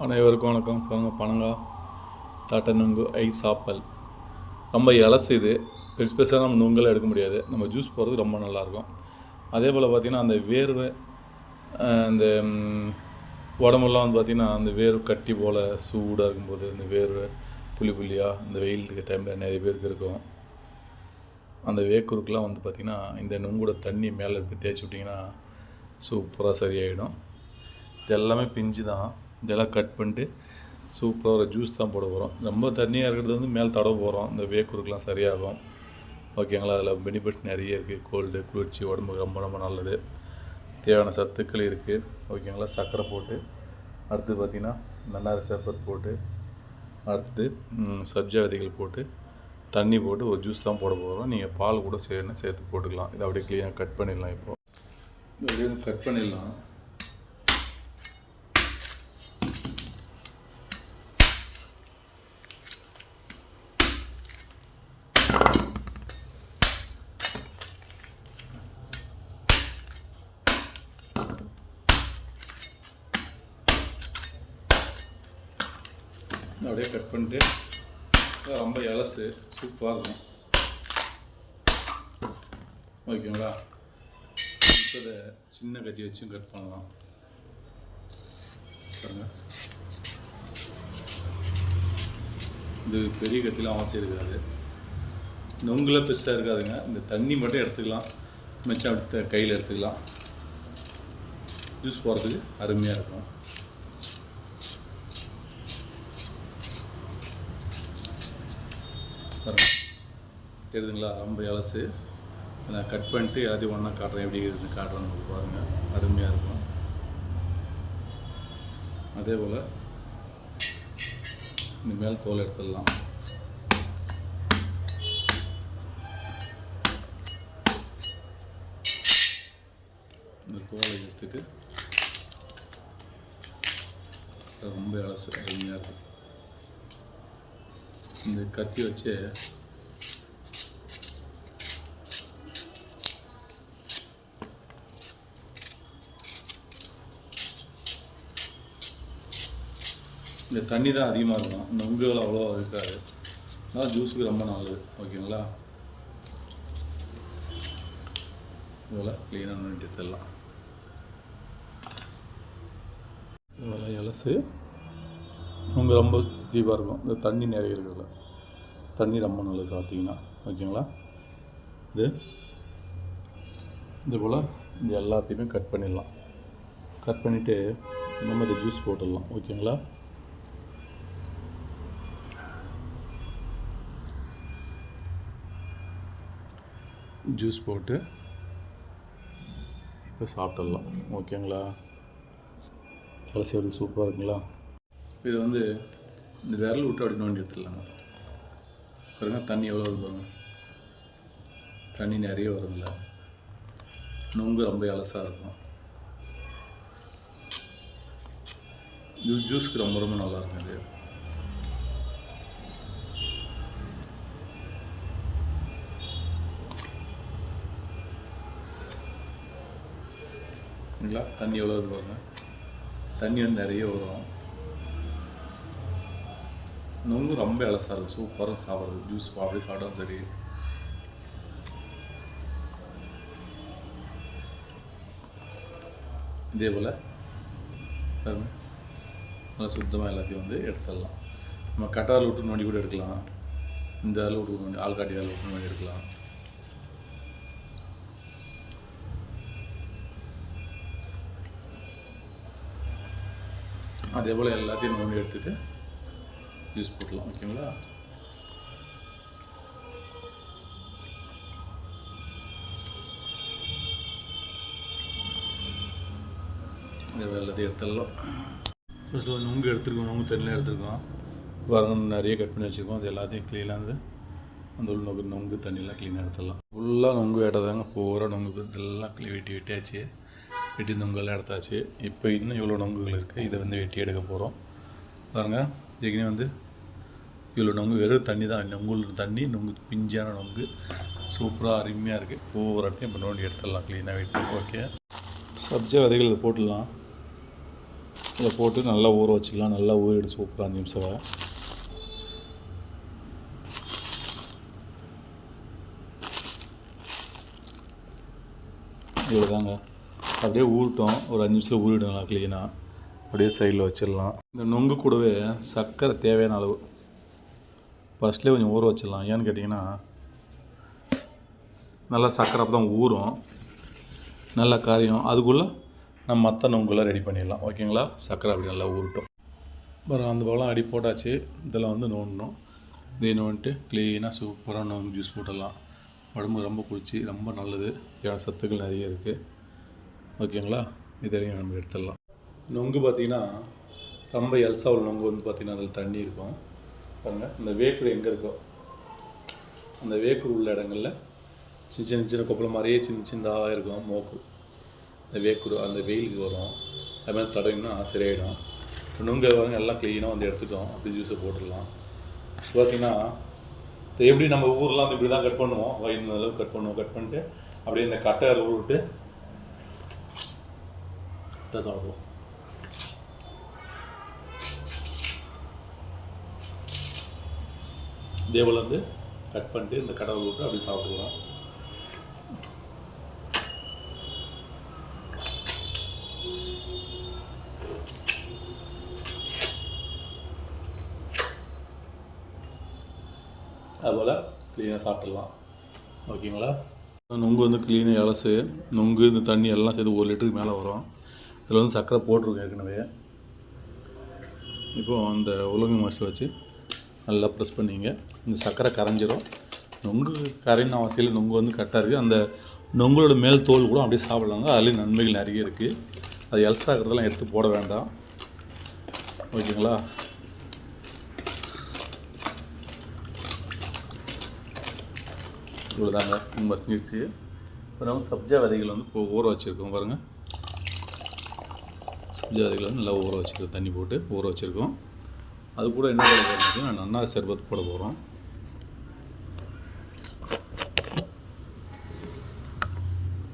அனைவருக்கும் வணக்கம். பாருங்க பனங்காய் தட்டை நுங்கு ஐஸ் ஆப்பல் ரொம்ப இலசு இது பெருசு பெருசாக நம்ம நுங்கெல்லாம் எடுக்க முடியாது. நம்ம ஜூஸ் போகிறது ரொம்ப நல்லாயிருக்கும். அதே போல் பார்த்திங்கன்னா அந்த வேர்வை அந்த உடம்புலாம் உடம்பெல்லாம் வந்து பார்த்திங்கன்னா அந்த வேர்வை கட்டி போல் சூடாக இருக்கும்போது இந்த வேர்வை புளி புள்ளியாக இந்த வெயில் இருக்க டைமில் நிறைய பேருக்கு இருக்கும். அந்த வேக்குறுக்கெலாம் வந்து பார்த்திங்கன்னா இந்த நுங்கோட தண்ணி மேலே தேய்ச்சி விட்டிங்கன்னா சூப்பராக சரியாயிடும். இது எல்லாமே பிஞ்சு தான் இதெல்லாம் கட் பண்ணிட்டு சூப்பராக ஒரு ஜூஸ் தான் போட போகிறோம் ரொம்ப தண்ணியாக இருக்கிறது வந்து மேலே தடவை போகிறோம் இந்த வேக்குருக்கெலாம் சரியாகும். ஓகேங்களா அதில் பெனிஃபிட்ஸ் நிறைய இருக்குது கோல்டு குளிர்ச்சி உடம்புக்கு ரொம்ப ரொம்ப நல்லது. தேவையான சத்துக்கள் இருக்குது ஓகேங்களா சர்க்கரை போட்டு அடுத்து பார்த்திங்கன்னா நன்னாரி சர்பத் போட்டு அடுத்து சப்ஜா விதைகள் போட்டு தண்ணி போட்டு ஒரு ஜூஸ் தான் போட போகிறோம் நீங்கள் பால் கூட சேர்ந்து சேர்த்து போட்டுக்கலாம். இதை அப்படியே க்ளீனாக கட் பண்ணிடலாம் இப்போ. கட் பண்ணிடலாம் அப்படியே கட் பண்ணிட்டு ரொம்ப இலசு. சூப்பராக இருக்கும். ஓகேங்களா இப்போ சின்ன கத்தி வச்சும் கட் பண்ணலாம். இது பெரிய கத்திலாம் அவசியம் இருக்காது. நொங்குலாம் பெருசாக இருக்காதுங்க. இந்த தண்ணி மட்டும் எடுத்துக்கலாம். மிச்சம் கையில் எடுத்துக்கலாம். ஜூஸ் போகிறதுக்கு அருமையாக இருக்கும். தெரியுதுங்களா? ரொம்ப இலசு நான் கட் பண்ணிட்டு எல்லாத்தையும் ஒன்றா காட்டுறேன். எப்படி இருக்குதுன்னு காட்டுறேன் உங்களுக்கு பாருங்கள் அருமையாக இருக்கும். அதே போல் இந்த மேல் தோல் எடுத்துடலாம். இந்த தோலை எடுத்துட்டு ரொம்ப இலசு அருமையாக இருக்கும் இந்த கத்தி வச்சு இந்த தண்ணி தான் அதிகமாக இருக்கும் இந்த உங்குகள் அவ்வளோ இருக்காது. அதனால் ஜூஸுக்கு ரொம்ப நல்லது. ஓகேங்களா இதெல்லாம் க்ளீனாக பண்ணிட்டு தரலாம் இதெல்லாம் இலசு அவங்க ரொம்ப தீபாக இருக்கும். இந்த தண்ணி நிறைய இருக்குதுல தண்ணி ரொம்ப நல்லது சாப்பிட்டீங்கன்னா. ஓகேங்களா இது இது போல் இது எல்லாத்தையுமே கட் பண்ணிடலாம். கட் பண்ணிவிட்டு நம்ம இதை ஜூஸ் போட்டுடலாம். ஓகேங்களா ஜூஸ் போட்டு இப்போ சாப்பிட்டுடலாம். ஓகேங்களா? வேலை செய்கிறது சூப்பராக இருக்குங்களா? இது வந்து இந்த விரல் விட்டு அப்படி நோண்டி எடுத்துடலாங்க. பாருங்க தண்ணி எவ்வளோ வருது பாருங்க. தண்ணி நிறைய வருதுல்ல. நொங்கு ரொம்ப இலசாக இருக்கும். இது ஜூஸ்க்கு ரொம்ப ரொம்ப நல்லா இருக்கும் இது. பார்த்தீங்களா? தண்ணி எவ்வளோ வருது பாருங்க. தண்ணி வந்து நிறைய வரும். நொங்கும் ரொம்ப இலசாக இருக்கும் சூப்பராக சாப்பிட்றது. ஜூஸ் அப்படியே சாப்பிட்டாலும் சரி. இதே போல் நல்லா சுத்தமாக எல்லாத்தையும் வந்து எடுத்துடலாம். நம்ம கட்டாரில் விட்டு நோண்டி கூட எடுக்கலாம். இந்த அளவு விட்டு நோண்டி ஆள்காட்டி அளவு விட்டு நோண்டி எடுக்கலாம். அதே போல் எல்லாத்தையும் நோண்டி எடுத்துட்டு யூஸ் போடலாம் ஓகேங்களா? இது எல்லாத்தையும் எடுத்துடலாம். ஃபஸ்ட்டு நுங்கு எடுத்துருக்கோம் நுங்கு தண்ணியில் எடுத்துருக்கோம். வரணும் நிறைய கட் பண்ணி வச்சுருக்கோம். அது எல்லாத்தையும் க்ளீனாக வந்து அந்த உள்ள நொங்கு நொங்கு தண்ணியெலாம் க்ளீனாக எடுத்துடலாம். ஃபுல்லாக நொங்கு வேட்டதாங்க பூரா நொங்கு இதெல்லாம் க்ளீ வெட்டி வெட்டியாச்சு. வெட்டி நொங்கெல்லாம் எடுத்தாச்சு. இப்போ இன்னும் இவ்வளோ நொங்குகள் இருக்குது இதை வந்து வெட்டி எடுக்க போகிறோம் பாருங்கள் ஏற்கனவே வந்து இவ்வளோ நொங்கு வெறும் தண்ணி தான். நொங்குல தண்ணி நொங்கு பிஞ்சான நொங்கு. சூப்பராக அருமையாக இருக்குது ஒவ்வொரு இடத்தையும் இப்போ நோண்டி எடுத்துடலாம். க்ளீனாக வெட்டி ஓகே சப்ஜா விதைகள் இதை போட்டுடலாம். இதில் போட்டு நல்லா ஊற வச்சுக்கலாம். நல்லா ஊறிடு சூப்பராக அஞ்சு நிமிஷம் இவ்வளோதாங்க அப்படியே ஊறட்டும். ஒரு அஞ்சு நிமிஷம் ஊறிடலாம் க்ளீனாக அப்படியே சைடில் வச்சிடலாம். இந்த நொங்கு கூடவே சர்க்கரை தேவையான அளவு. ஃபஸ்ட்லேயே கொஞ்சம் ஊற வச்சிடலாம். ஏன்னு கேட்டிங்கன்னா நல்லா சர்க்கரை அப்போ தான் ஊறும். நல்லா காரியம். அதுக்குள்ளே நம்ம மற்ற நொங்குலாம் ரெடி பண்ணிடலாம். ஓகேங்களா சர்க்கரை அப்படி நல்லா ஊறட்டும். அப்புறம் அந்த பழம் அடி போட்டாச்சு. இதில் வந்து நோண்டணும். இதை நோண்டிட்டு க்ளீனாக சூப்பராக நொங்கு ஜூஸ் போட்டுடலாம். உடம்பு ரொம்ப குளிச்சு ரொம்ப நல்லது. தேவையான சத்துக்கள் நிறைய இருக்குது ஓகேங்களா? இதையும் நம்ம எடுத்துடலாம். நொங்கு பார்த்திங்கன்னா ரொம்ப எல்சாவில் நொங்கு வந்து பார்த்திங்கன்னா அதில் தண்ணி இருக்கும். பாருங்கள் இந்த வேக்கூர் எங்கே இருக்கோ அந்த வேக்கூர் உள்ள இடங்களில் சின்ன சின்ன சின்ன கொப்பளம் மாதிரியே சின்ன சின்னதாக இருக்கும் மோக்கு. இந்த வேக்குரு அந்த வெயிலுக்கு வரும். அது மாதிரி தடவினா சரியாயிடும். இப்போ நுங்க வந்து எல்லாம் க்ளீனாக வந்து எடுத்துட்டோம். அப்படி ஜூஸை போட்டுடலாம். பார்த்தீங்கன்னா எப்படி நம்ம ஊர்லாம் வந்து இப்படி தான் கட் பண்ணுவோம்? இந்த அளவுக்கு கட் பண்ணுவோம். கட் பண்ணிட்டு அப்படியே இந்த கட்டையில் விட்டு தான் சாப்பிடுவோம் இதே போல் வந்து கட் பண்ணிட்டு இந்த கடவுள் விட்டு அப்படியே சாப்பிடுவோம் அதுபோல் க்ளீனாக சாப்பிட்றலாம் ஓகேங்களா நொங்கு வந்து க்ளீனாக இலசு நொங்கு இந்த தண்ணி எல்லாம் சேர்த்து ஒரு லிட்டருக்கு மேலே வரும். இதில் வந்து சர்க்கரை போட்டிருக்கோம் ஏற்கனவே. இப்போது அந்த உலகம் மாசை வச்சு நல்லா ப்ரெஸ் பண்ணிங்க. இந்த சர்க்கரை கரைஞ்சிரும். நொங்கு கரையின் அவசியம் நொங்கு வந்து கரெக்டாக இருக்குது அந்த நொங்களோட மேல் தோல் கூட அப்படியே சாப்பிட்லாங்க. அதுலேயும் நன்மைகள் நிறைய இருக்குது அது எல்சாகிறதெல்லாம் எடுத்து போட வேண்டாம். ஓகேங்களா? இவ்வளோதாங்க மசிஞ்சிடுச்சு இப்போ நம்ம சப்ஜா விதைகள் வந்து இப்போ ஊற வச்சுருக்கோம் பாருங்கள் சப்ஜா நல்லா ஊற வச்சுருக்கோம் தண்ணி போட்டு ஊற வச்சுருக்கோம். அது கூட என்ன போட போகிறோம் நன்னா சர்பத் போட போகிறோம்.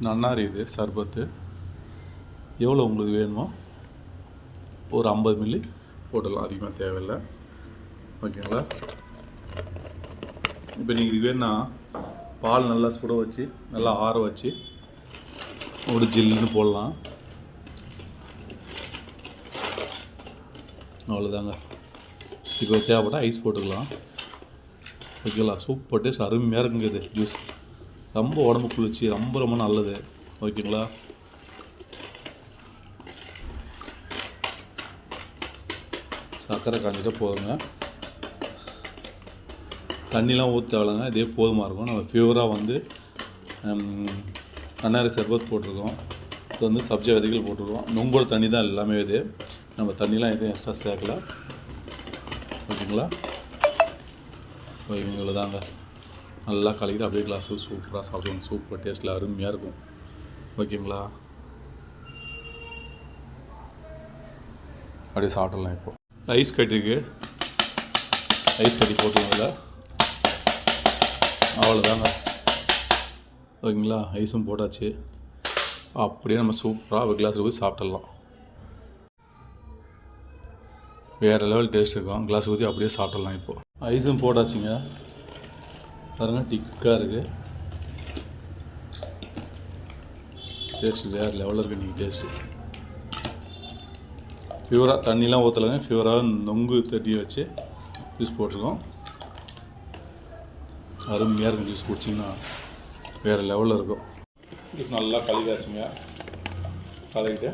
நன்னாரி இது சர்பத்து. எவ்வளோ உங்களுக்கு வேணுமோ ஒரு ஐம்பது மில்லி போட்டுடலாம் அதிகமாக தேவையில்லை. ஓகேங்களா? இப்போ நீங்கள் இது வேணுன்னா பால் நல்லா சுட வச்சு நல்லா ஆற வச்சு ஒரு ஜில்லுன்னு போடலாம். அவ்வளோதாங்க. இப்போ தேவைப்பட்டால் ஐஸ் போட்டுக்கலாம். ஓகேங்களா? சூப்பர் டேஸ்ட் அருமையாக இருக்குங்க இது ஜூஸ் ரொம்ப உடம்பு குளிர்ச்சி ரொம்ப ரொம்ப நல்லது. ஓகேங்களா? சர்க்கரை காஞ்சிட்டா போதுங்க. தண்ணிலாம் ஊற்ற தேவையில்லைங்க. இதே போதுமாக இருக்கும். நம்ம ஃபியூராக வந்து அன்னாரி சர்பத் போட்டிருக்கோம். இது வந்து சப்ஜி விதைகள் போட்டிருக்கோம். நொங்கோட தண்ணி தான் எல்லாமே இது. நம்ம தண்ணிலாம் எதுவும் எக்ஸ்ட்ரா சேர்க்கல. ஓகேங்களா? ஓகேங்க இவ்வளோதாங்க நல்லா கலக்கிட்டு அப்படியே கிளாஸ் சூப்பராக சாப்பிடுவோம் சூப்பர் டேஸ்ட்டில் அருமையாக இருக்கும். ஓகேங்களா? அப்படியே சாப்பிடலாம் இப்போ. ஐஸ் கட்டிக்கு ஐஸ் கட்டி போட்டுருவோம் அவ்வளோதாங்க ஓகேங்களா? ஐஸும் போட்டாச்சு. அப்படியே நம்ம சூப்பராக ஒரு கிளாஸ் போய் சாப்பிட்றலாம் வேறு லெவல் டேஸ்ட் இருக்கும். கிளாஸ் ஊற்றி அப்படியே சாப்பிட்றலாம் இப்போது ஐஸும் போட்டாச்சுங்க. பாருங்கள் டிக்காக இருக்குது டேஸ்ட் வேறு லெவலில் இருக்குது நீங்கள் டேஸ்ட்டு ஃபியூராக தண்ணிலாம் ஊற்றலைங்க ஃபியூராக நொங்கு தட்டி வச்சு ஜூஸ் போட்டிருக்கோம். அருமையாக இருக்கும் ஜூஸ் குடிச்சிங்கன்னா. வேறு லெவலில் இருக்கும். ஜூஸ் நல்லா கழுவியாச்சுங்க. கழுவிட்டு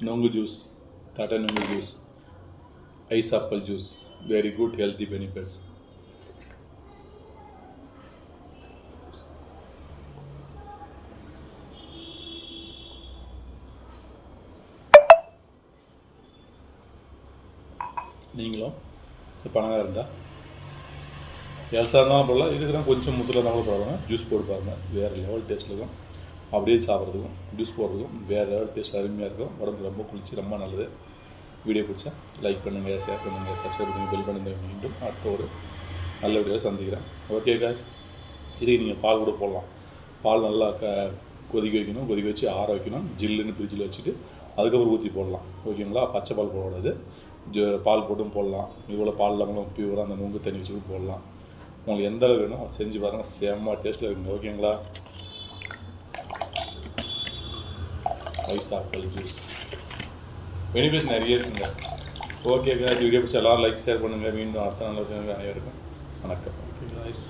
நொங்கு ஜூஸ் டாட்டா நொங்கு juice ice apple juice very good healthy benefits நீங்களும் இந்த பணம் இருந்தால் எல்சா இருந்தாலும் போடலாம் இதுக்கு கொஞ்சம் முத்தில் இருந்தாலும் போடுவாங்க ஜூஸ் போட்டு பாருங்கள் வேறு லெவல் டேஸ்ட்டில் இருக்கும் அப்படியே சாப்பிட்றதுக்கும் ஜூஸ் போடுறதுக்கும் வேறு லெவல் டேஸ்ட் அருமையாக இருக்கும் உடம்புக்கு ரொம்ப குளிர்ச்சி ரொம்ப நல்லது. வீடியோ பிடிச்சா லைக் பண்ணுங்கள் ஷேர் பண்ணுங்கள் சப்ஸ்கிரைப் பண்ணுங்கள் பெல் பண்ணுங்கள் மீண்டும் அடுத்த ஒரு நல்ல வீடியோவில் சந்திக்கிறேன். ஓகே காய்ஸ் இதுக்கு நீங்கள் பால் கூட போடலாம். பால் நல்லா க கொதிக்க வைக்கணும் கொதிக்க வச்சு ஆற வைக்கணும். ஜில்லுன்னு ஃப்ரிட்ஜில் வச்சுட்டு அதுக்கப்புறம் ஊற்றி போடலாம். ஓகேங்களா பச்சை பால் போடக்கூடாது. ஜ பால் போட்டும் போடலாம். இவ்வளோ பால் இல்லாமல் பியூராக அந்த நுங்கு தண்ணி வச்சு போடலாம். உங்களுக்கு எந்த அளவு வேணும் செஞ்சு பாருங்கள் செம்ம டேஸ்ட்டில் இருக்குங்க. ஓகேங்களா ஐஸ் ஆப்பிள் ஜூஸ் பெனிஃபிட்ஸ் நிறைய இருக்குங்க. ஓகே வீடியோ பிடிச்ச எல்லாரும் லைக் ஷேர் பண்ணுங்கள் மீண்டும் அடுத்த நல்ல விஷயங்கள் அனைவருக்கும் வணக்கம். Okay ice